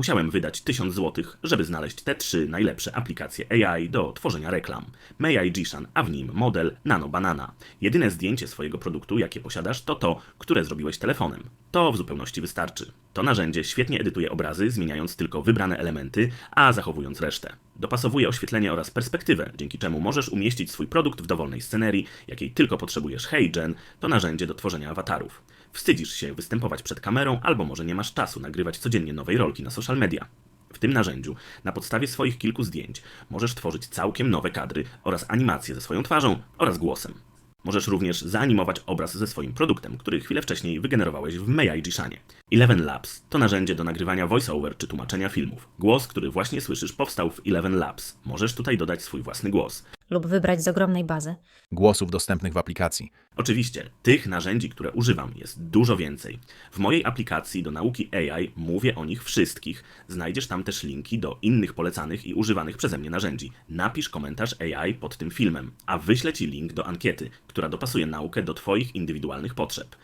Musiałem wydać 1000 zł, żeby znaleźć te trzy najlepsze aplikacje AI do tworzenia reklam. May Jishan, a w nim model Nano Banana. Jedyne zdjęcie swojego produktu, jakie posiadasz, to to, które zrobiłeś telefonem. To w zupełności wystarczy. To narzędzie świetnie edytuje obrazy, zmieniając tylko wybrane elementy, a zachowując resztę. Dopasowuje oświetlenie oraz perspektywę, dzięki czemu możesz umieścić swój produkt w dowolnej scenerii, jakiej tylko potrzebujesz. HeyGen to narzędzie do tworzenia awatarów. Wstydzisz się występować przed kamerą, albo może nie masz czasu nagrywać codziennie nowej rolki na social media. W tym narzędziu, na podstawie swoich kilku zdjęć, możesz tworzyć całkiem nowe kadry oraz animacje ze swoją twarzą oraz głosem. Możesz również zaanimować obraz ze swoim produktem, który chwilę wcześniej wygenerowałeś w May Jishanie. Eleven Labs to narzędzie do nagrywania voiceover czy tłumaczenia filmów. Głos, który właśnie słyszysz, powstał w Eleven Labs. Możesz tutaj dodać swój własny głos. Lub wybrać z ogromnej bazy. Głosów dostępnych w aplikacji. Oczywiście, tych narzędzi, które używam, jest dużo więcej. W mojej aplikacji do nauki AI mówię o nich wszystkich. Znajdziesz tam też linki do innych polecanych i używanych przeze mnie narzędzi. Napisz komentarz AI pod tym filmem, a wyślę Ci link do ankiety, która dopasuje naukę do Twoich indywidualnych potrzeb.